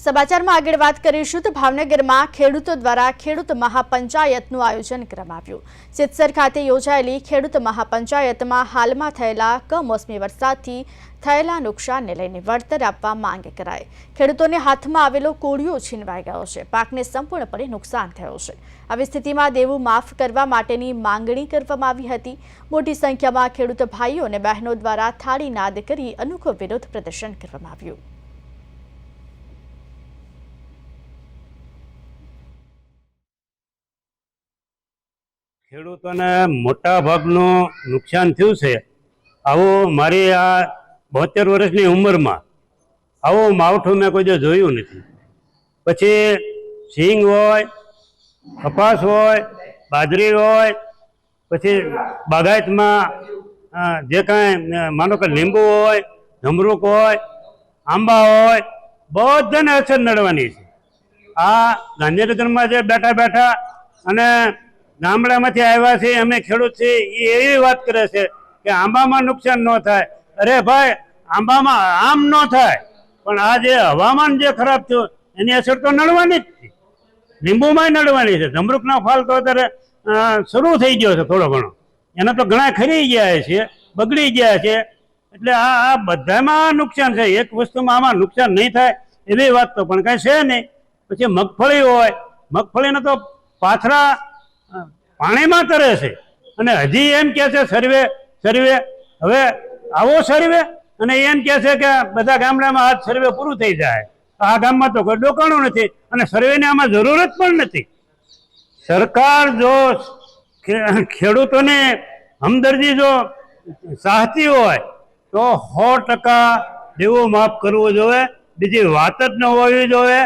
સમાચારમાં આગળ વાત કરીશું તો ભાવનગરમાં ખેડૂતો દ્વારા ખેડૂત મહાપંચાયતનું આયોજન કરવામાં આવ્યું સિત્સર ખાતે યોજાયેલી ખેડૂત મહાપંચાયતમાં હાલમાં થયેલા કમોસમી વરસાદથી થયેલા નુકસાનને લઈને વળતર આપવા માંગ કરાઈ. ખેડૂતોને હાથમાં આવેલો કોળિયો છીનવાઈ ગયો છે. પાકને સંપૂર્ણપણે નુકસાન થયું છે. આવી સ્થિતિમાં દેવું માફ કરવા માટેની માંગણી કરવામાં આવી હતી. મોટી સંખ્યામાં ખેડૂત ભાઈઓ અને બહેનો દ્વારા થાળી નાદ કરી અનોખો વિરોધ પ્રદર્શન કરવામાં આવ્યું. ખેડૂતોને મોટા ભાગનું નુકસાન થયું છે. આવું મારી આ બોતેર વર્ષની ઉંમરમાં આવું માવઠું મેં કોઈ જોયું નથી. પછી સિંગ હોય, કપાસ હોય, બાજરી હોય, પછી બાગાયતમાં જે કાંઈ માનો કે લીંબુ હોય ધમરૂક હોય, આંબા હોય, બધાને અસર નડવાની છે. આ ગાંધીનગરમાં જે બેઠા બેઠા અને ગામડામાંથી આવ્યા છે અમે ખેડૂત છીએ એ એવી વાત કરે છે કે આંબામાં નુકસાન ન થાય. અરે ભાઈ, આંબામાં આમ ન થાય. પણ આ જે હવામાન જે ખરાબ થયું, એની અસર તો નડવાની જ છે. લીંબુમાં નડવાની છે. જમરૂકનો ફાલ તો અત્યારે શરૂ થઈ ગયો છે થોડો ઘણો. એના તો ઘણા ખરી ગયા છે, બગડી ગયા છે. એટલે આ આ બધામાં નુકસાન છે. એક વસ્તુમાં આમાં નુકસાન નહીં થાય એવી વાત તો પણ કાંઈ છે નહીં. પછી મગફળી હોય, મગફળીના તો પાથરા પાણીમાં તરે છે. અને હજી એમ કહે છે સર્વે સર્વે, હવે આવો સર્વે અને એમ કહે છે કે બધા ગામડામાં આ સર્વે પૂરું થઈ જાય. આ ગામમાં તો કોઈ ડોકાણું નથી અને સર્વેની આમાં જરૂર જ પણ નથી. સરકાર જો ખેડૂતોને હમદર્દી જો ચાહતી હોય, તો સો ટકા દેવું માફ કરવું જોઈએ. બીજી વાત જ ન હોવી જોઈએ.